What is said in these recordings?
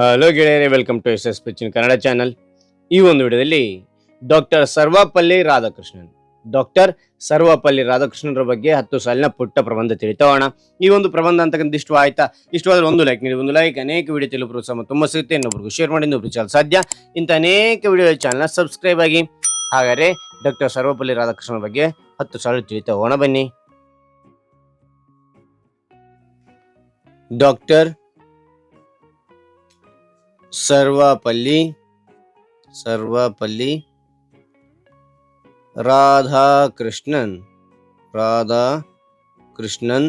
Hello ಗೆಳೆಯರೆ welcome to S S ಪಿಚಿನ್ Kannada channel ಈ ಒಂದು ವಿಡಿಯೋದಲ್ಲಿ ಡಾಕ್ಟರ್ ಸರ್ವಪಲ್ಲಿ ರಾಧಾಕೃಷ್ಣನ್. ಡಾಕ್ಟರ್ ಸರ್ವಪಲ್ಲಿ ರಾಧಾಕೃಷ್ಣನ್ರ ಬಗ್ಗೆ ಹತ್ತು ಸಾಲಿನ ಪುಟ್ಟ ಪ್ರಬಂಧ ತಿಳಿತೋಣ ಈ ಒಂದು ಪ್ರಬಂಧ ಅಂತಕ್ಕಂಥ ಇಷ್ಟು ಆಯ್ತಾ? ಇಷ್ಟವಾದ್ರೆ ಒಂದು ಲೈಕ್ ನೀಡಿ, ಒಂದು ಲೈಕ್ ಅನೇಕ ವಿಡಿಯೋ ತಿಳಿದು ಪ್ರೋತ್ಸಾಹ ತುಂಬ ಸಿಗುತ್ತೆ. ಇನ್ನೊಬ್ರಿಗೂ ಶೇರ್ ಮಾಡಿ ಇನ್ನೊಬ್ರು ಸಾಧ್ಯ. ಇಂಥ ಅನೇಕ ವಿಡಿಯೋ ಚಾನಲ್ನ ಸಬ್ಸ್ಕ್ರೈಬ್ ಆಗಿ. ಹಾಗಾದರೆ ಡಾಕ್ಟರ್ ಸರ್ವಪಲ್ಲಿ ರಾಧಾಕೃಷ್ಣನ್ ಬಗ್ಗೆ ಹತ್ತು ಸಾಲು ತಿಳಿತೋಣ ಬನ್ನಿ. ಡಾಕ್ಟರ್ ಸರ್ವಪಲ್ಲಿ ಸರ್ವಪಲ್ಲಿ ರಾಧಾಕೃಷ್ಣನ್ ರಾಧಾ ಕೃಷ್ಣನ್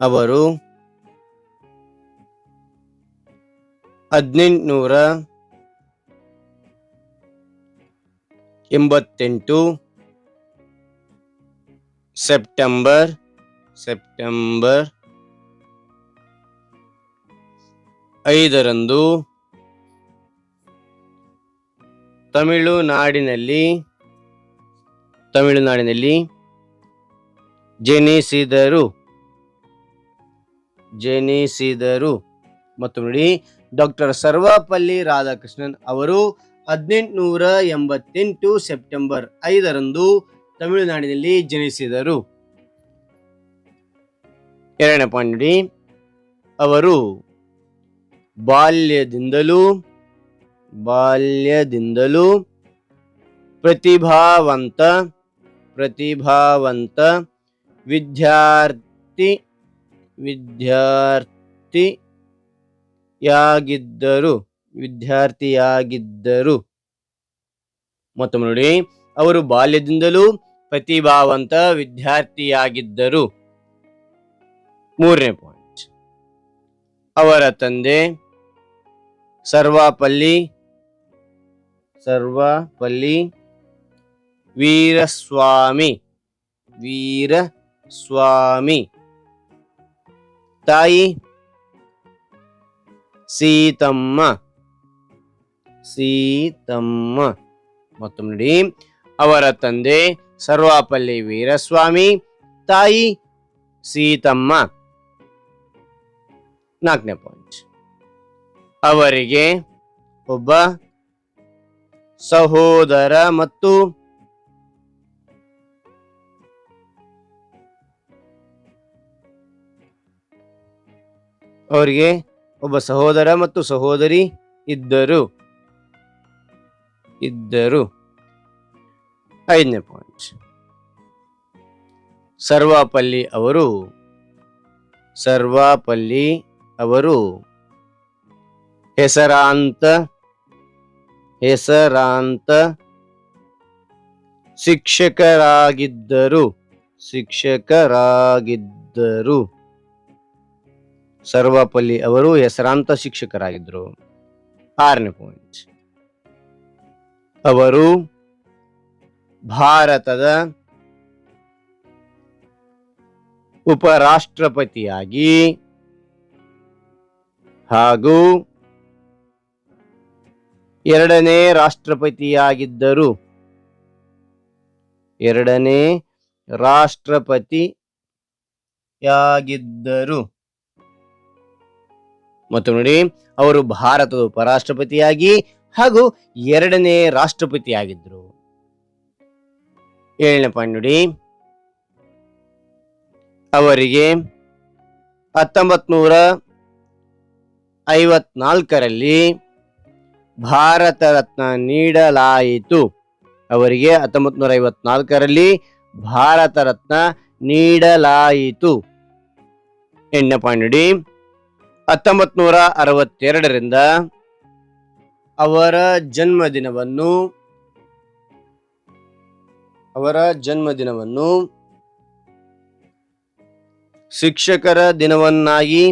ಅವರು ಹದಿನೆಂಟುನೂರ ಎಂಬತ್ತೆಂಟು ಸೆಪ್ಟೆಂಬರ್ ಸೆಪ್ಟೆಂಬರ್ ಐದರಂದು ತಮಿಳುನಾಡಿನಲ್ಲಿ ತಮಿಳುನಾಡಿನಲ್ಲಿ ಜನಿಸಿದರು. ಜನಿಸಿದರು. ಮತ್ತು ನೋಡಿ, ಡಾಕ್ಟರ್ ಸರ್ವಪಲ್ಲಿ ರಾಧಾಕೃಷ್ಣನ್ ಅವರು ಹದಿನೆಂಟುನೂರ ಎಂಬತ್ತೆಂಟು ಸೆಪ್ಟೆಂಬರ್ ಐದರಂದು ತಮಿಳುನಾಡಿನಲ್ಲಿ ಜನಿಸಿದರು. ಎರಡನೇ ಪಾಯಿಂಟ್ ನೋಡಿ, ಅವರು ಬಾಲ್ಯದಿಂದಲೂ ಬಾಲ್ಯದಿಂದಲೂ ಪ್ರತಿಭಾವಂತ ಪ್ರತಿಭಾವಂತ ವಿದ್ಯಾರ್ಥಿ, ವಿದ್ಯಾರ್ಥಿಯಾಗಿದ್ದರು ವಿದ್ಯಾರ್ಥಿಯಾಗಿದ್ದರು. ಮತ್ತೊಮ್ಮೆ ನೋಡಿ, ಅವರು ಬಾಲ್ಯದಿಂದಲೂ ಪ್ರತಿಭಾವಂತ ವಿದ್ಯಾರ್ಥಿಯಾಗಿದ್ದರು. ಮೂರನೇ ಪಾಯಿಂಟ್ ಅವರ ತಂದೆ ಸರ್ವಾಪಲ್ಲಿ, ಸರ್ವಪಲ್ಲಿ, ವೀರಸ್ವಾಮಿ ವೀರಸ್ವಾಮಿ. ತಾಯಿ ಸೀತಮ್ಮ ಸೀತಮ್ಮ. ಮತ್ತೊಮ್ಮೆ ಅವರ ತಂದೆ ಸರ್ವಾಪಲ್ಲಿ ವೀರಸ್ವಾಮಿ, ತಾಯಿ ಸೀತಮ್ಮ. ನಾಲ್ಕನೇ ಪಾಯಿಂಟ್ ಅವರಿಗೆ ಒಬ್ಬ ಸಹೋದರ ಮತ್ತು ಅವರಿಗೆ ಒಬ್ಬ ಸಹೋದರ ಮತ್ತು ಸಹೋದರಿ ಇದ್ದರು. ಇದ್ದರು. ಐದನೇ ಪಾಯಿಂಟ್ ಸರ್ವಾಪಲ್ಲಿ ಅವರು ಸರ್ವಾಪಲ್ಲಿ ಅವರು ಹೆಸರಾಂತ ಹೆಸರಾಂತ. ಶಿಕ್ಷಕರಾಗಿದ್ದರು ಶಿಕ್ಷಕರಾಗಿದ್ದರು. ಸರ್ವಪಲ್ಲಿ ಅವರು ಹೆಸರಾಂತ ಶಿಕ್ಷಕರಾಗಿದ್ದರು. ಆರನೇ ಪಾಯಿಂಟ್ ಅವರು ಭಾರತದ ಉಪರಾಷ್ಟ್ರಪತಿಯಾಗಿ ಹಾಗೂ ಎರಡನೇ ರಾಷ್ಟ್ರಪತಿಯಾಗಿದ್ದರು. ಎರಡನೇ ರಾಷ್ಟ್ರಪತಿಯಾಗಿದ್ದರು. ಮತ್ತು ನೋಡಿ, ಅವರು ಭಾರತದ ಉಪರಾಷ್ಟ್ರಪತಿಯಾಗಿ ಹಾಗೂ ಎರಡನೇ ರಾಷ್ಟ್ರಪತಿಯಾಗಿದ್ದರು. ಏಳನೇ ಪಾಯಿಂಟ್ ನೋಡಿ. ಅವರಿಗೆ ಹತ್ತೊಂಬತ್ ನೂರ ಐವತ್ನಾಲ್ಕರಲ್ಲಿ ಭಾರತ ರತ್ನ ನೀಡಲಾಯಿತು. ಅವರಿಗೆ ಹತ್ತೊಂಬತ್ ನೂರ ಐವತ್ನಾಲ್ಕರಲ್ಲಿ ಭಾರತ ರತ್ನ ನೀಡಲಾಯಿತು. ಎಂಟನೇ ಪಾಯಿಂಟ್ ನೋಡಿ ನೂರ ಅರವತ್ತೆರಡರಿಂದ ಅವರ ಜನ್ಮದಿನವನ್ನು ಅವರ ಜನ್ಮದಿನವನ್ನು ಶಿಕ್ಷಕರ ದಿನವನ್ನಾಗಿ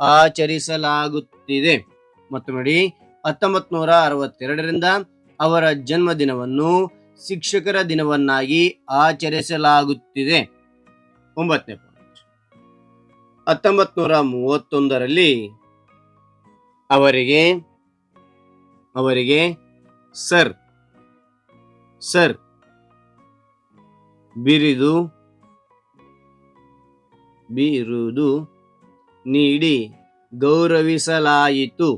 ಆಚರಿಸಲಾಗುತ್ತಿದೆ. ಮತ್ತು ನೋಡಿ ಹತ್ತೊಂಬತ್ ನೂರ ಅರವತ್ತೆರಡರಿಂದ ಅವರ ಜನ್ಮದಿನವನ್ನು ಶಿಕ್ಷಕರ ದಿನವನ್ನಾಗಿ ಆಚರಿಸಲಾಗುತ್ತಿದೆ. ಒಂಬತ್ತನೇ ಪಾಯಿಂಟ್ ಹತ್ತೊಂಬತ್ ನೂರ ಮೂವತ್ತೊಂದರಲ್ಲಿ ಅವರಿಗೆ ಅವರಿಗೆ ಸರ್ ಸರ್, ಬಿರಿದು, ಬಿರುದು ನೀಡಿ ಗೌರವಿಸಲಾಯಿತು.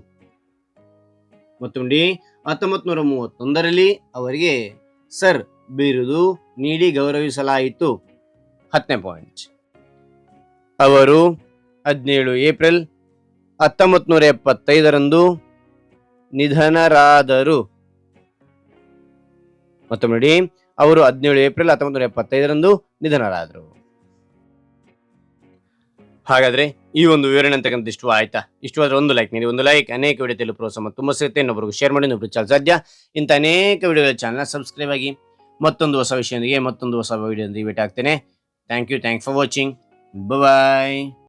ಮತ್ತು ನೋಡಿ ಹತ್ತೊಂಬತ್ತು ನೂರ ಮೂವತ್ತೊಂದರಲ್ಲಿ ಅವರಿಗೆ ಸರ್ ಬಿರುದು ನೀಡಿ ಗೌರವಿಸಲಾಯಿತು. ಹತ್ತನೇ ಪಾಯಿಂಟ್. ಅವರು ಹದಿನೇಳು ಏಪ್ರಿಲ್ ಹತ್ತೊಂಬತ್ತು ನೂರ ಎಪ್ಪತ್ತೈದರಂದು ನಿಧನರಾದರು. ಮತ್ತೊಮ್ಮೆ ನೋಡಿ, ಅವರು ಹದಿನೇಳು ಏಪ್ರಿಲ್ ಹತ್ತೊಂಬತ್ತು ನೂರ ಎಪ್ಪತ್ತೈದರಂದು ನಿಧನರಾದರು. ಹಾಗಾದ್ರೆ ಈ ಒಂದು ವಿವರಣೆ ಅಂತಕ್ಕಂಥ ಇಷ್ಟು ಆಯ್ತಾ? ಇಷ್ಟು ಆದ್ರೆ ಒಂದು ಲೈಕ್ ನೀಡಿ, ಒಂದು ಲೈಕ್ ಅನೇಕ ವಿಡಿಯೋ ತಿಳಿದು ಪ್ರೋತ್ಸಾಹ ತುಂಬ ಸಿಗುತ್ತೆ ಇನ್ನೊಬ್ಬರಿಗೂ ಶೇರ್ ಮಾಡಿ ಇನ್ನೊಬ್ರು ಚಾಲ್ ಸಾಧ್ಯ ಇಂಥ ಅನೇಕ ವಿಡಿಯೋಗಳ ಚಾನಲ್ ಸಬ್ಸ್ಕ್ರೈಬ್ ಆಗಿ ಮತ್ತೊಂದು ಹೊಸ ವಿಷಯದೊಂದಿಗೆ ಮತ್ತೊಂದು ಹೊಸ ವಿಡಿಯೋದೊಂದಿಗೆ ಭೇಟಿ ಆಗ್ತೇನೆ thank you thank for watching bye